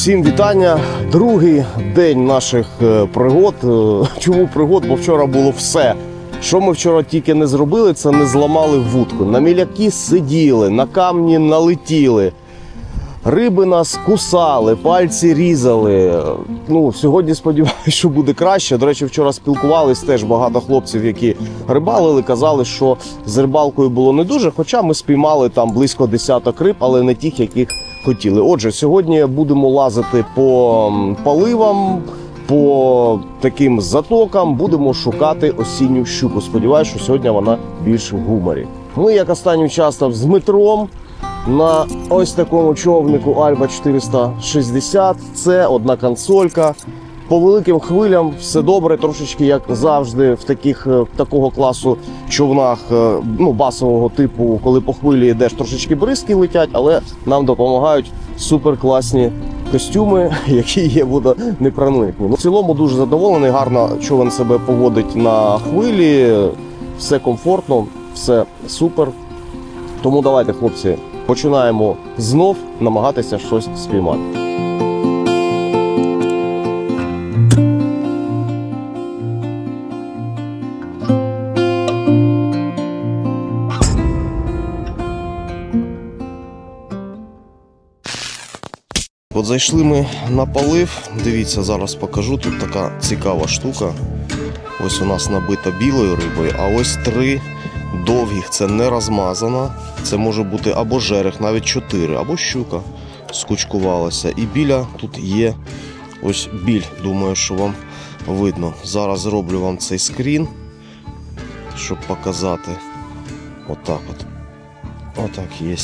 Всім вітання. Другий день наших е, пригод. Е, Чому пригод? Бо вчора було все. Що ми вчора тільки не зробили, це не зламали вудку. На міляки сиділи, на камні налетіли. Риби нас кусали, пальці різали. Ну, сьогодні сподіваюся, що буде краще. До речі, вчора спілкувались теж багато хлопців, які рибалили, казали, що з рибалкою було не дуже. Хоча ми спіймали там близько десяток риб, але не тих, яких хотіли. Отже, сьогодні будемо лазити по м, поливам. По таким затокам будемо шукати осінню щуку. Сподіваюсь, що сьогодні вона більш в гуморі. Ми, як останнім часом, з Дмитром на ось такому човнику Альба 460. Це одна консолька. По великим хвилям все добре, трошечки як завжди, в таких е, такого класу човнах, е, ну басового типу, коли по хвилі йдеш, трошечки бризки летять, але нам допомагають суперкласні костюми, які є водонепроникні. Ну, в цілому дуже задоволений, гарно човен себе поводить на хвилі, все комфортно, все супер. Тому давайте, хлопці, починаємо знов намагатися щось спіймати. От зайшли ми на полив. Дивіться, зараз покажу. Тут така цікава штука. Ось у нас набита білою рибою, а ось три довгих це не розмазана. Це може бути або жерех, навіть чотири, або щука скучкувалася. І біля тут є ось біль. Думаю, що вам видно. Зараз зроблю вам цей скрін, щоб показати. Отак от. Отак є.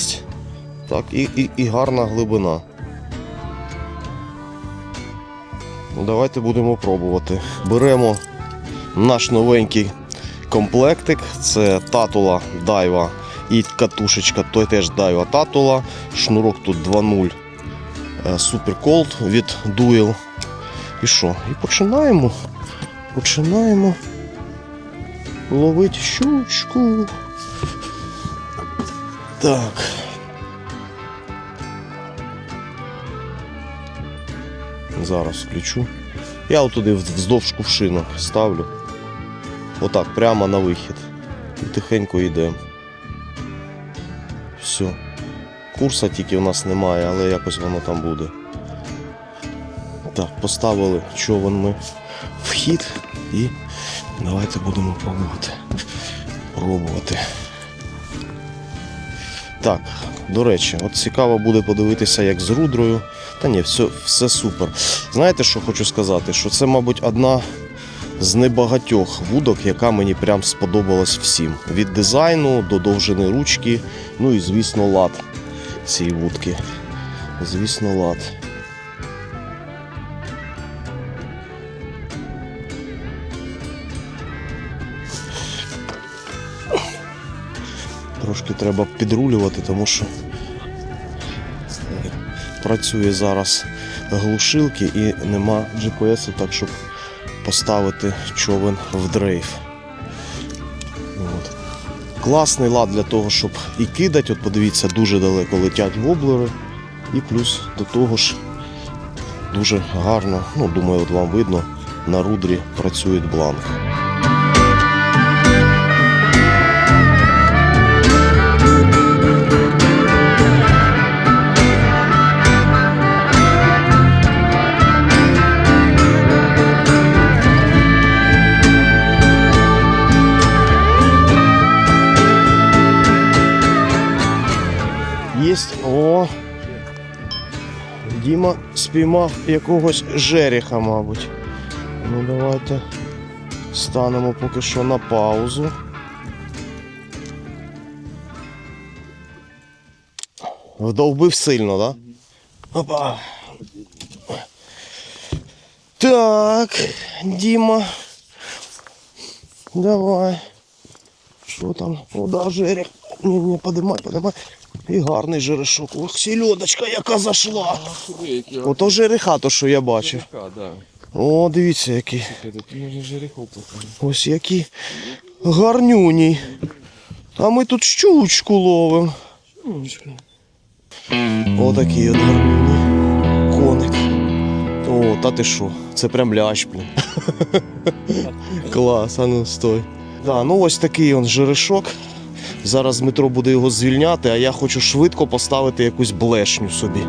Так, і, і, і гарна глибина. Давайте будемо пробувати. Беремо наш новенький комплектик. Це татула дайва і катушечка, той теж дайва татула. Шнурок тут 2.0 е, Super Cold від Duel. І що? І починаємо. Починаємо ловити щучку. Так. Зараз включу. Я отуди вздовж кувшинок ставлю. Отак, прямо на вихід. І тихенько йдемо. Все. Курса тільки у нас немає, але якось воно там буде. Так, поставили човен ми в хід і давайте будемо пробувати. Пробувати. Так, до речі, от цікаво буде подивитися, як з рудрою. Та ні, все, все супер. Знаєте, що хочу сказати? Що це, мабуть, одна з небагатьох вудок, яка мені прям сподобалась всім. Від дизайну до довжини ручки, ну і, звісно, лад цієї вудки. Звісно, лад. Трошки треба підрулювати, тому що працює зараз глушилки і нема GPS, так щоб поставити човен в дрейф. От. Класний лад для того, щоб і кидати, от подивіться, дуже далеко летять воблери. І плюс до того ж дуже гарно, ну думаю, от вам видно, на рудрі працює бланк. О! Діма спіймав якогось жереха, мабуть. Ну давайте станемо поки що на паузу. Вдовбив сильно, так? Да? Опа. Так, Діма. Давай. Що там? О, да. Ні, ні, подимай, подимай. І гарний жерешок. Ох, сільодочка, яка зайшла. Ото жереха, то що я бачив. О, дивіться, який. Ось які гарнюні. А ми тут щучку ловимо. Отакий от гарнюні. Коник. О, та ти що? Це прям лящ, блін. Клас, а ну стой. Да, ну ось такий он жерешок. Зараз Дмитро буде його звільняти, а я хочу швидко поставити якусь блешню собі.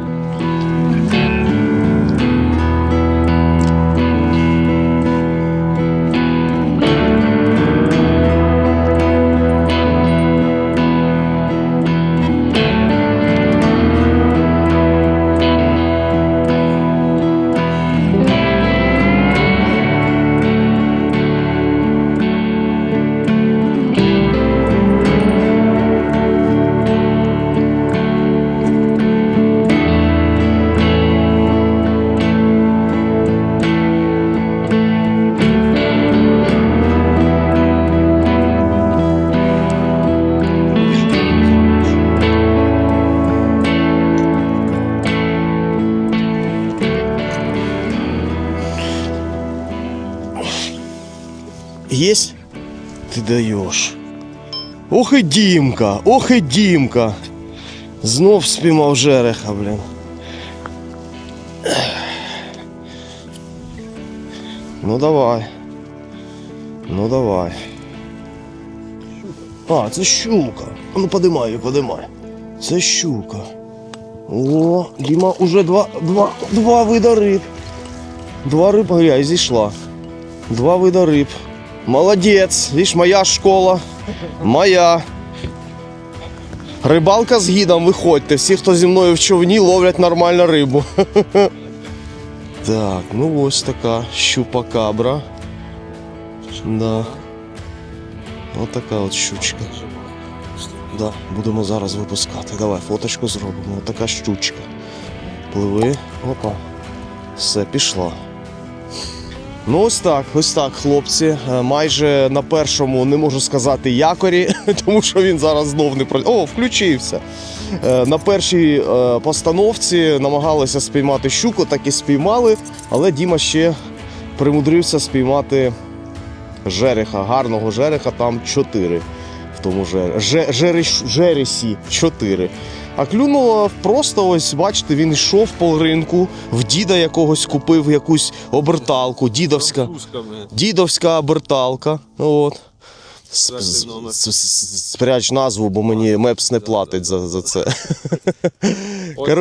Даешь. Ох і Дімка, ох і Дімка. Знов спіймав жереха, блін. Ну давай. Ну давай. А, це щука. Ну подимай, її, подимай. Це щука. О, Діма уже два, два, два вида риб. Два риб, грязь зійшла. Два вида риб. Молодець, Віж, моя школа. Моя. Рибалка з гідом, виходьте. Всі, хто зі мною в човні, ловлять нормально рибу. Так, ну ось така щупакабра. Да. Ось така от щучка. Да, будемо зараз випускати. Давай фоточку зробимо. Ось така щучка. Пливи. Опа. Все, пішла. Ну, ось так, ось так, хлопці. Е, Майже на першому не можу сказати якорі, тому що він зараз знов не про. О, включився. Е, На першій е, постановці намагалися спіймати щуку, так і спіймали, але Діма ще примудрився спіймати жереха, гарного жереха, там 4 в тому жер... Же- жереш- жересі 4. А клюнуло просто ось, бачите, він йшов по ринку, в діда якогось купив якусь оберталку, дідовська. Дідовська оберталка. От. С- с- Спряч назву, бо мені Мепс не платить за, за це.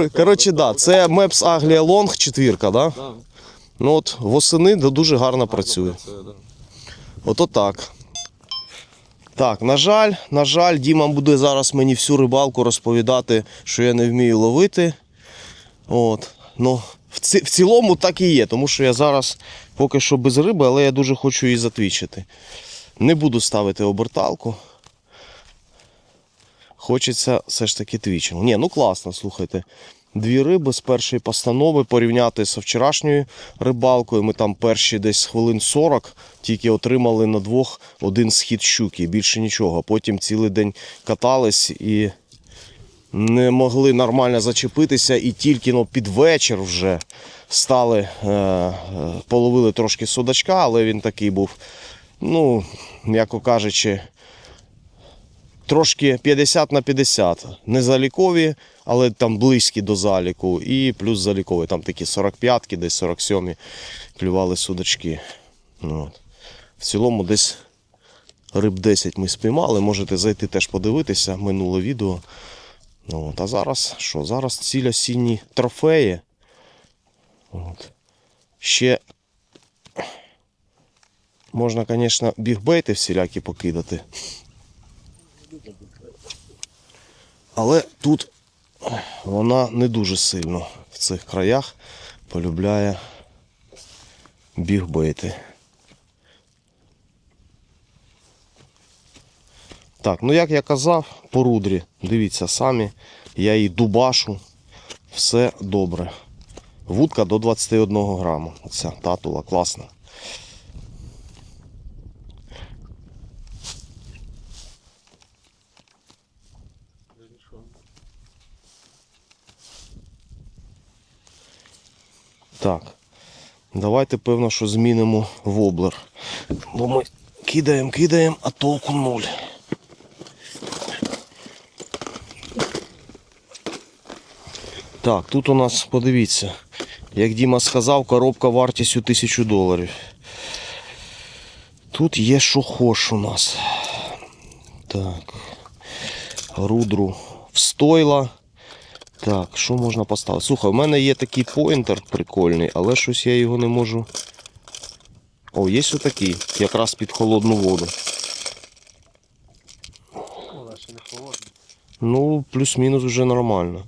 Коротше, да, це Мепс Аглія Лонг четвірка, да? Ну от восени да, дуже гарно працює. Ото так. Так, на жаль, на жаль, Діма буде зараз мені всю рибалку розповідати, що я не вмію ловити. От. Ну, в, ці, в цілому так і є, тому що я зараз поки що без риби, але я дуже хочу її затвічити. Не буду ставити оберталку. Хочеться все ж таки твічем. Ні, ну класно, слухайте. Дві риби з першої постанови порівняти з вчорашньою рибалкою. Ми там перші десь хвилин 40 тільки отримали на двох один схід щуки, більше нічого. Потім цілий день катались і не могли нормально зачепитися, і тільки ну, під вечір вже стали, е, е, половили трошки судачка, але він такий був, ну, м'яко кажучи, трошки 50 на 50. Не залікові, але там близькі до заліку. І плюс залікові. Там такі 45-ки, десь 47 клювали судачки. Ну, От. В цілому десь риб 10 ми спіймали. Можете зайти теж подивитися минуле відео. Ну, От. А зараз що? Зараз ціль осінні трофеї. От. Ще можна, звісно, бігбейти всілякі покидати. Але тут вона не дуже сильно в цих краях полюбляє бігбейти. Так, ну як я казав, по рудрі, дивіться самі, я її дубашу, все добре. Вудка до 21 граму. Оця татула класна. Так. Давайте, певно, що змінимо воблер. Бо ми кидаємо, кидаємо, а толку нуль. Так, тут у нас, подивіться, Як Діма сказав, коробка вартістю 1000 доларів. Тут є що хош у нас. Так. Рудру встойла. Так, що можна поставити? Слухай, у мене є такий поінтер прикольний, але щось я його не можу. О, є отакий, якраз під холодну воду. Вона ще не холодна. Ну, плюс-мінус вже нормально.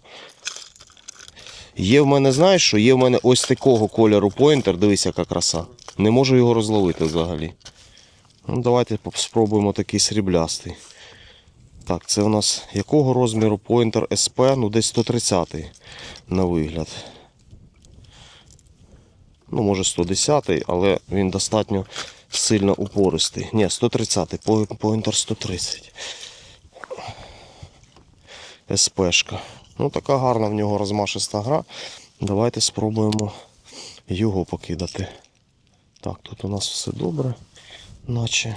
Є в мене, знаєш що? Є в мене ось такого кольору поінтер, дивись, яка краса. Не можу його розловити взагалі. Ну, давайте спробуємо такий сріблястий. Так, це у нас якого розміру поінтер СП? Ну, десь 130 на вигляд. Ну, може 110, але він достатньо сильно упористий. Ні, 130, по- поінтер 130. СПшка. Ну, така гарна в нього розмашиста гра. Давайте спробуємо його покидати. Так, тут у нас все добре, наче.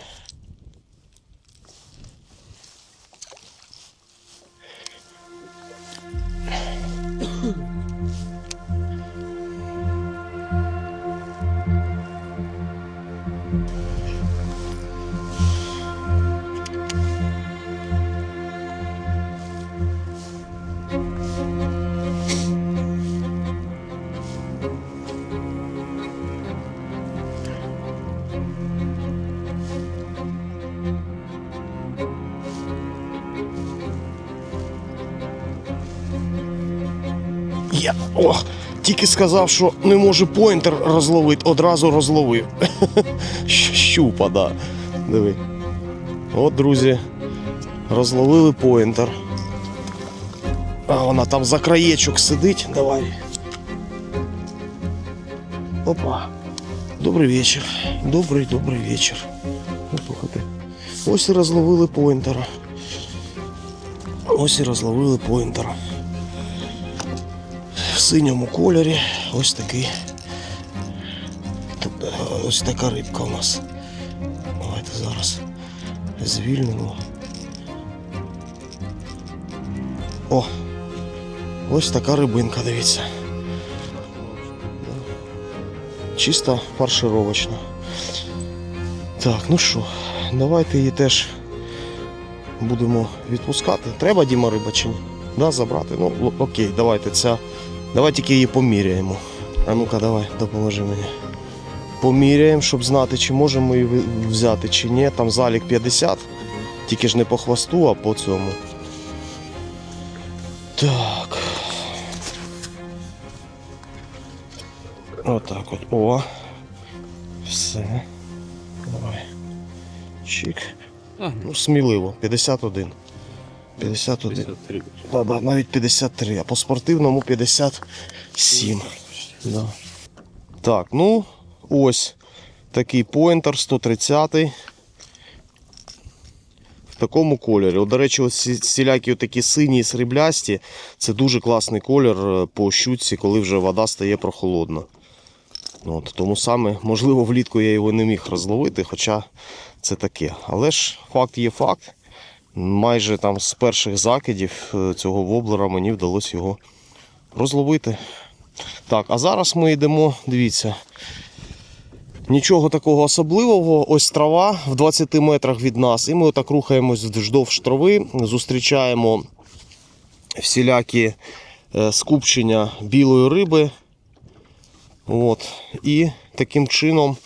Тільки сказав, що не може поінтер розловити, одразу розловив. Щупа, да. Диви. От, друзі, розловили поінтер. А вона там за краєчок сидить. Давай. Опа. Добрий вечір. Добрий, добрий вечір. Ну. Ось і розловили поінтера. Ось і розловили поінтера синьому кольорі. Ось такий. Е, Ось така рибка у нас. Давайте зараз звільнимо. О! Ось така рибинка, дивіться. Чисто фаршировочна. Так, ну що, давайте її теж будемо відпускати. Треба Діма риба чи ні? Да, забрати. Ну, окей, давайте ця. Давай тільки її поміряємо. А ну-ка, давай, допоможи мені. Поміряємо, щоб знати, чи можемо її взяти, чи ні. Там залік 50. Тільки ж не по хвосту, а по цьому. Так. Отак от. О. Все. Давай. Чик. Ну, сміливо. 51. 51. 53. Да, да, навіть 53, а по спортивному 57. Да. Так, ну ось такий поінтер 130 в такому кольорі. От, до речі, ось всілякі такі сині і сріблясті це дуже класний колір е, по щуці, коли вже вода стає прохолодна. От, тому саме, можливо, влітку я його не міг розловити, хоча це таке. Але ж факт є факт майже там з перших закидів е, цього воблера мені вдалося його розловити. Так, а зараз ми йдемо, дивіться. Нічого такого особливого, ось трава в 20 метрах від нас, і ми отак рухаємось вздовж трави, зустрічаємо всілякі е, скупчення білої риби. От. І таким чином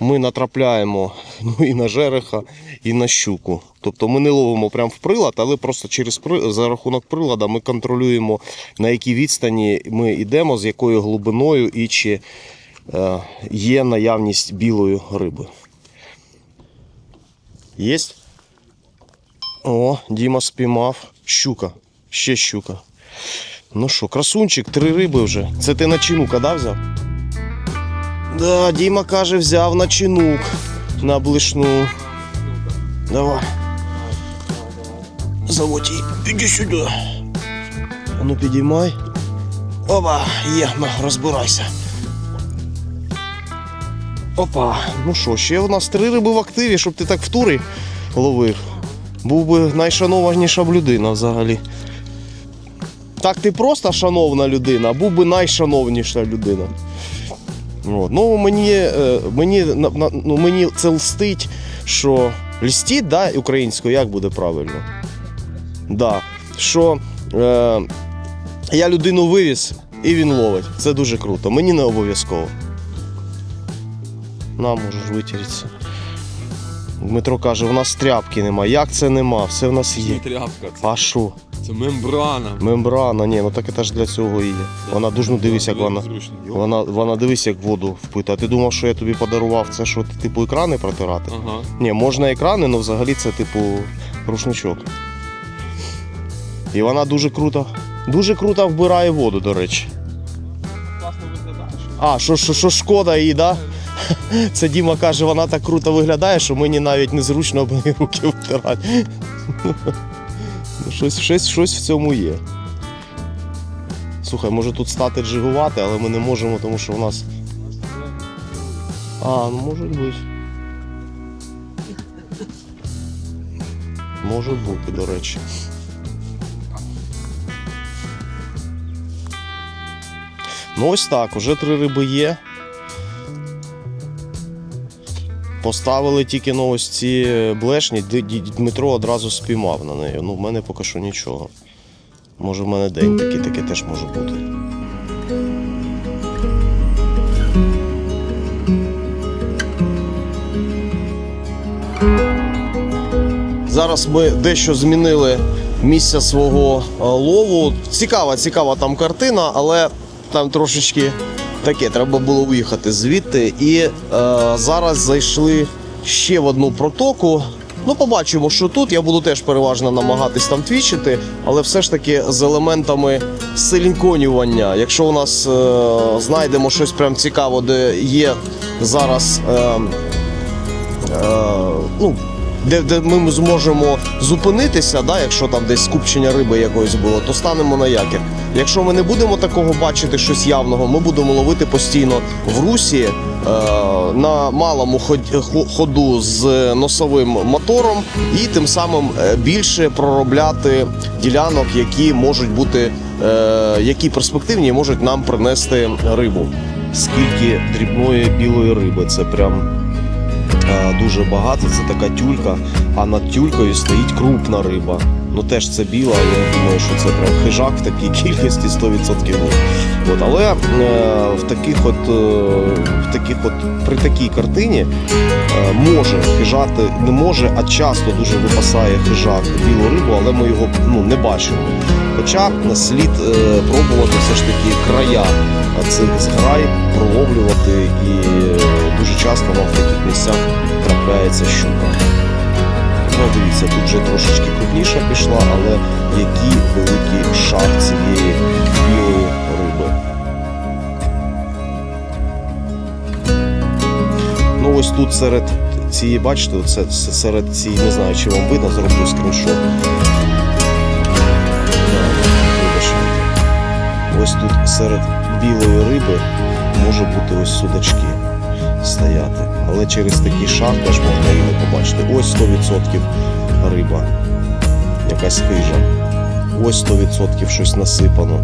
ми натрапляємо ну, і на жереха, і на щуку. Тобто ми не ловимо прямо в прилад, але просто через за рахунок прилада ми контролюємо, на якій відстані ми йдемо, з якою глибиною і чи е, є наявність білої риби. Єсть? О, Діма спіймав. Щука. Ще щука. Ну що, красунчик, три риби вже. Це ти на чинука, да, взяв? Да, Діма каже, взяв на чинук на блишну. Давай. Заводь її. Іди сюди. Ну підіймай. Опа, є, на, розбирайся. Опа. Ну що, ще у нас три риби в активі, щоб ти так в тури ловив. Був би найшанованіша б людина взагалі. Так ти просто шановна людина, а був би найшановніша людина. От. Ну, мені, е, мені, ну, мені це лстить, що льстіть, да, українською, як буде правильно? Да. Що е, я людину вивіз і він ловить. Це дуже круто. Мені не обов'язково. На, можеш витіритися. Дмитро каже, у нас тряпки нема. Як це нема? Все в нас є. Це тряпка, це, А що? Це мембрана. Мембрана, ні, ну так це ж для цього і є. Вона дуже ну дивись, як вона. Зручно. Вона, вона дивись, як воду впита. А ти думав, що я тобі подарував це, що типу екрани протирати? Ага. Ні, можна екрани, але взагалі це типу рушничок. І вона дуже круто. Дуже круто вбирає воду, до речі. Класно виглядає. А, що, що, що шкода їй, да? Це Діма каже, вона так круто виглядає, що мені навіть незручно об неї руки втирати. Щось, щось, щось в цьому є. Слухай, може тут стати джигувати, але ми не можемо, тому що в нас. А, ну може бути. Може бути, до речі. Ну ось так, уже три риби є. Поставили тільки на ось ці блешні, Дмитро одразу спіймав на неї. Ну, в мене поки що нічого. Може, в мене день такий, таке теж може бути. Зараз ми дещо змінили місце свого е, лову. Цікава, цікава там картина, але там трошечки таке, треба було виїхати звідти. І е, зараз зайшли ще в одну протоку. Ну, побачимо, що тут. Я буду теж переважно намагатись там твічити, але все ж таки з елементами селінконювання. Якщо у нас е, знайдемо щось прям цікаво, де є зараз. Е, е, ну, де, де ми зможемо зупинитися, да, якщо там десь скупчення риби якоїсь було, то станемо на якір. Якщо ми не будемо такого бачити щось явного, ми будемо ловити постійно в русі е, на малому ход- ходу з носовим мотором і тим самим е, більше проробляти ділянок, які можуть бути, е, які перспективні можуть нам принести рибу. Скільки дрібної білої риби, це прям дуже багато. Це така тюлька, а над тюлькою стоїть крупна риба. Ну теж це біла, я думаю, що це прям хижак в такій кількості 100% От, але е, в таких от, е, в таких от при такій картині е, може хижати, не може, а часто дуже випасає хижак білу рибу, але ми його ну, не бачимо. Хоча слід е, пробувати все ж таки края цих зграй проловлювати і е, дуже часто нам в таких місцях трапляється щука. Ну, дивіться, тут вже трошечки крупніша пішла, але який великий шар цієї білої риби. Ну ось тут серед цієї, бачите, це серед цієї, не знаю, чи вам видно, зроблю скріншот. Ось тут серед білої риби може бути ось судачки стояти. Але через такий шар теж можна її не побачити. Ось 100% риба. Якась хижа. Ось 100% щось насипано.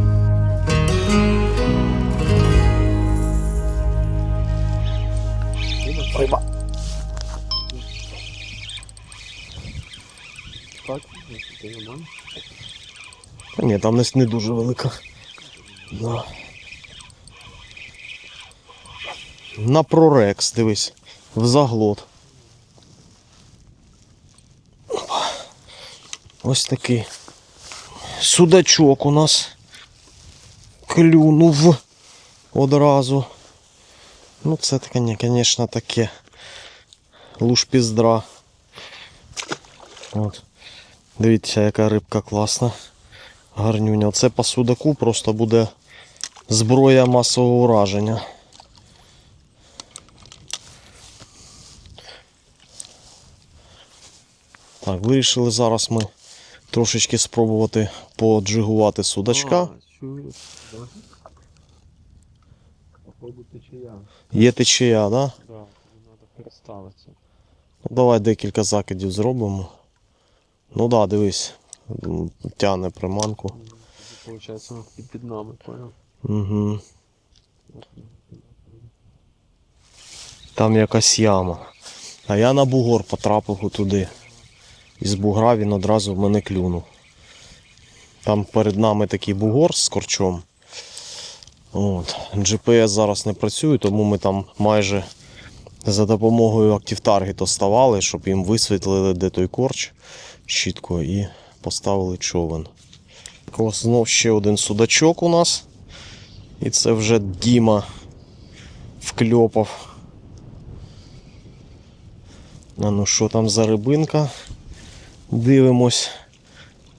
Риба. Так. Та ні, там не дуже велика. Да. На прорекс, дивись, в заглот. Ось такий судачок у нас клюнув одразу. Ну, це таке, звісно, таке лушпіздра. От. Дивіться, яка рибка класна. Гарнюня. Це по судаку просто буде зброя масового ураження. Так, вирішили зараз ми трошечки спробувати поджигувати судачка. Течія. Є течія, да? Да, треба. Ну, Давай декілька закидів зробимо. Ну да, дивись. Тягне приманку. виходить, і під нами, понял? Угу. Там якась яма. А я на бугор потрапив туди. І з бугра він одразу в мене клюнув. Там перед нами такий бугор з корчом. От. GPS зараз не працює, тому ми там майже за допомогою Active Target ставали, щоб їм висвітлили, де той корч чітко і поставили човен. Ось знов ще один судачок у нас. І це вже Діма вкльопав. А ну що там за рибинка? Дивимось.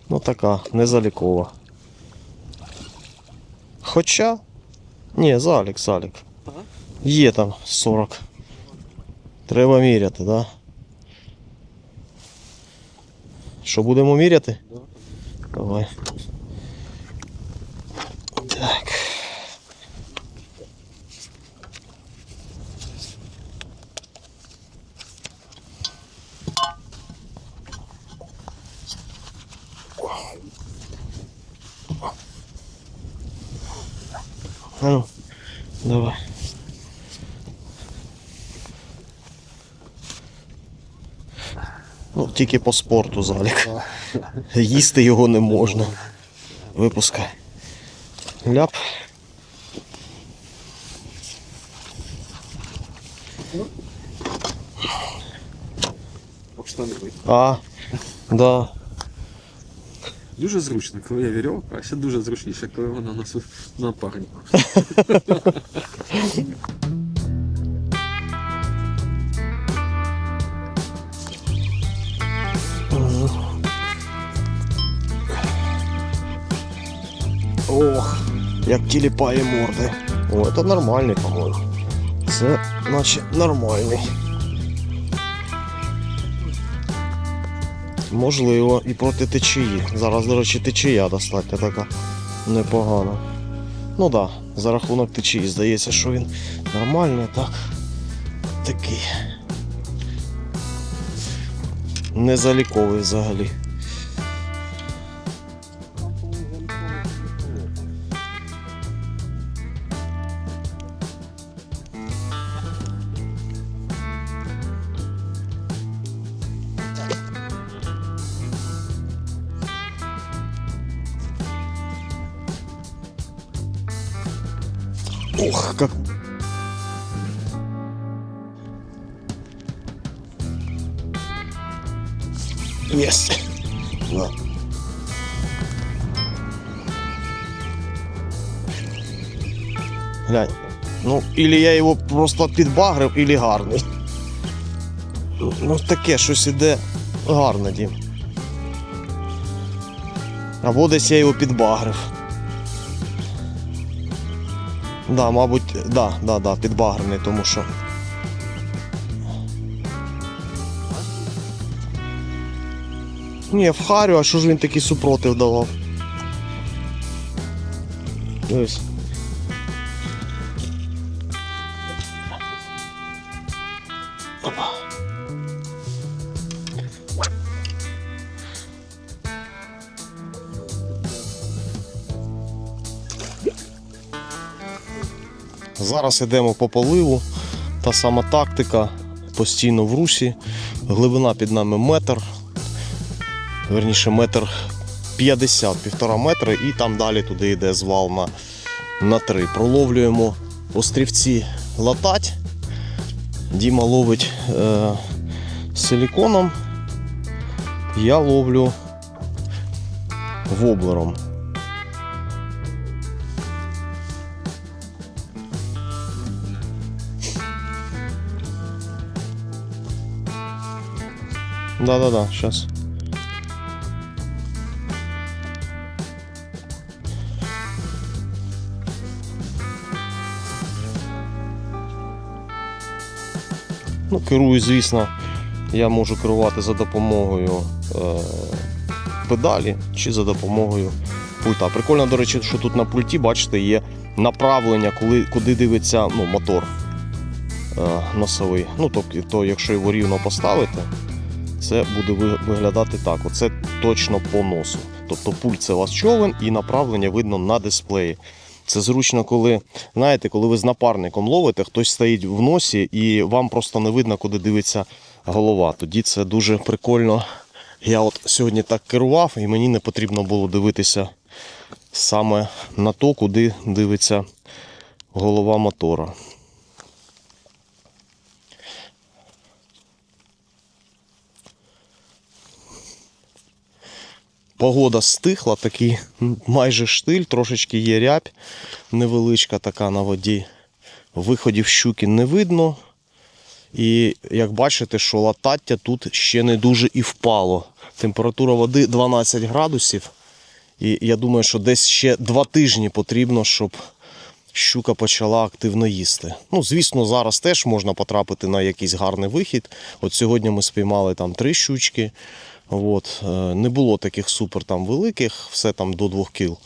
Ну така, незалікова. Хоча. Ні, залік, залік. Є там 40. Треба міряти, так? Да? Що будемо міряти? Давай. Так. А ну, давай. Ну, тільки по спорту залік. Їсти його не можна. Випускай. Ляп. А, да. Дуже зручно, коли є вірьовка, а ще дуже зручніше, коли вона на напарнику. Ох, як тіліпає морди. О, це нормальний, по-моєму. Це наче нормальний. Можливо, і проти течії. Зараз, до речі, течія достатньо така непогана. Ну так, да, за рахунок течії здається, що він нормальний, так. Такий. Незаліковий взагалі. Глянь. Ну, или я його просто підбагрив, или гарний. Ну, таке щось іде гарне, Дім. Або десь я його підбагрив. Да, мабуть, да, да, да, підбагрений, тому що. Ні, в Харю, а що ж він такий супротив давав? Дивись. Зараз йдемо по поливу. Та сама тактика постійно в русі. Глибина під нами метр. Верніше метр 50, півтора метри, і там далі туди йде звал на, на 3. Проловлюємо острівці латать. Діма ловить е, силіконом. Я ловлю воблером. Да-да-да, сейчас. Ну, керую, звісно, я можу керувати за допомогою е, педалі чи за допомогою пульта. Прикольно, до речі, що тут на пульті, бачите, є направлення, коли, куди дивиться ну, мотор е, носовий. Ну, тобто, то, якщо його рівно поставити, це буде виглядати так. Оце точно по носу. Тобто пульт це у вас човен і направлення видно на дисплеї. Це зручно, коли знаєте, коли ви з напарником ловите, хтось стоїть в носі і вам просто не видно, куди дивиться голова. Тоді це дуже прикольно. Я от сьогодні так керував, і мені не потрібно було дивитися саме на то, куди дивиться голова мотора. Погода стихла, такий майже штиль, трошечки є рябь невеличка така на воді. Виходів щуки не видно. І як бачите, що латаття тут ще не дуже і впало. Температура води 12 градусів. І я думаю, що десь ще два тижні потрібно, щоб щука почала активно їсти. Ну, звісно, зараз теж можна потрапити на якийсь гарний вихід. От сьогодні ми спіймали там три щучки. От, е, не було таких супер там великих, все там до 2 кіл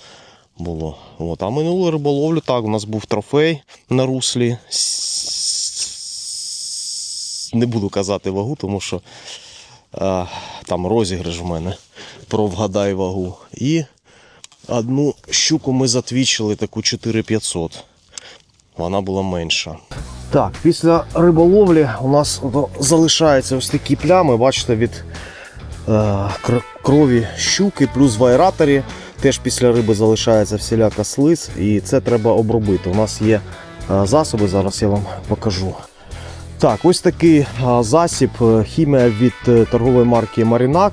було. От. А минулу риболовлю так, у нас був трофей на руслі. Не буду казати вагу, тому що е, там розіграш в мене про вгадай вагу. І одну щуку ми затвічили, таку 4500. Вона була менша. Так, після риболовлі у нас залишаються ось такі плями, бачите, від крові щуки, плюс в аераторі. Теж після риби залишається всіляка слиз, і це треба обробити. У нас є е, засоби, зараз я вам покажу. Так, ось такий е, засіб е, хімія від е, торгової марки Marinac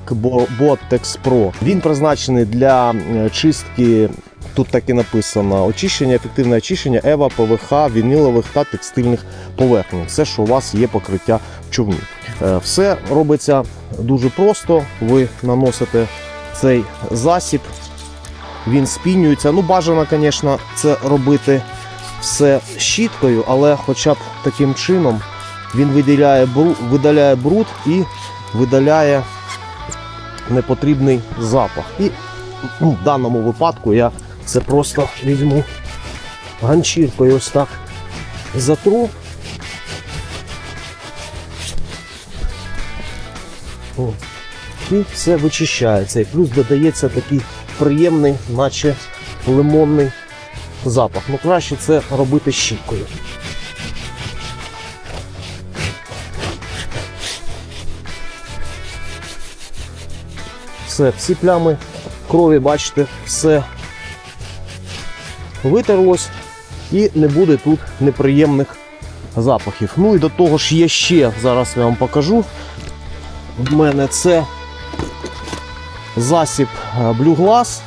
Botex Pro. Він призначений для е, чистки. Тут так і написано: очищення, ефективне очищення ЕВА, ПВХ, вінілових та текстильних поверхень. Все, що у вас є покриття в човні. Е, Все робиться дуже просто. Ви наносите цей засіб, він спінюється. Ну, бажано, звісно, це робити все щіткою, але хоча б таким чином він виділяє, видаляє бруд і видаляє непотрібний запах. І в даному випадку я це просто візьму ганчіркою ось так затру. О, І все вичищається. І плюс додається такий приємний, наче лимонний запах. Ну краще це робити щіткою. Все, всі плями крові, бачите, все витерлось і не буде тут неприємних запахів. Ну і до того ж є ще, зараз я вам покажу. В мене це засіб е, Blue Glass.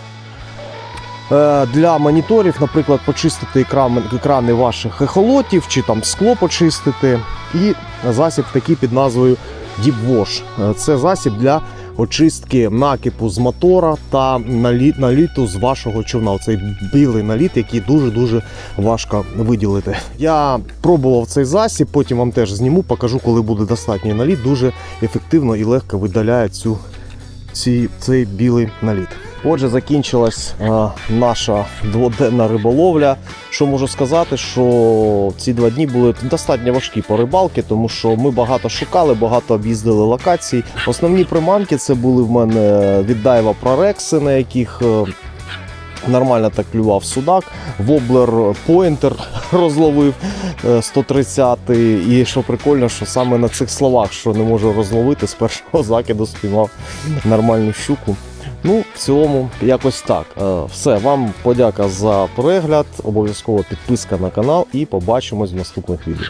Е, Для моніторів, наприклад, почистити екрани, ваших ехолотів чи там скло почистити. І засіб такий під назвою Deep Wash. Е, Це засіб для очистки накипу з мотора та наліт, наліту з вашого човна. Цей білий наліт, який дуже-дуже важко виділити. Я пробував цей засіб, потім вам теж зніму, покажу, коли буде достатній наліт. Дуже ефективно і легко видаляє цю, ці, цей білий наліт. Отже, закінчилась е, наша дводенна риболовля. Що можу сказати, що ці два дні були достатньо важкі по рибалки, тому що ми багато шукали, багато об'їздили локацій. Основні приманки це були в мене від Дайва прорекси, на яких е, нормально так клював судак. Воблер Поінтер розловив е, 130 І що прикольно, що саме на цих словах, що не можу розловити, з першого закиду спіймав нормальну щуку. Ну, в цілому, якось так. Е, Все, вам подяка за перегляд. Обов'язково підписка на канал і побачимось в наступних відео.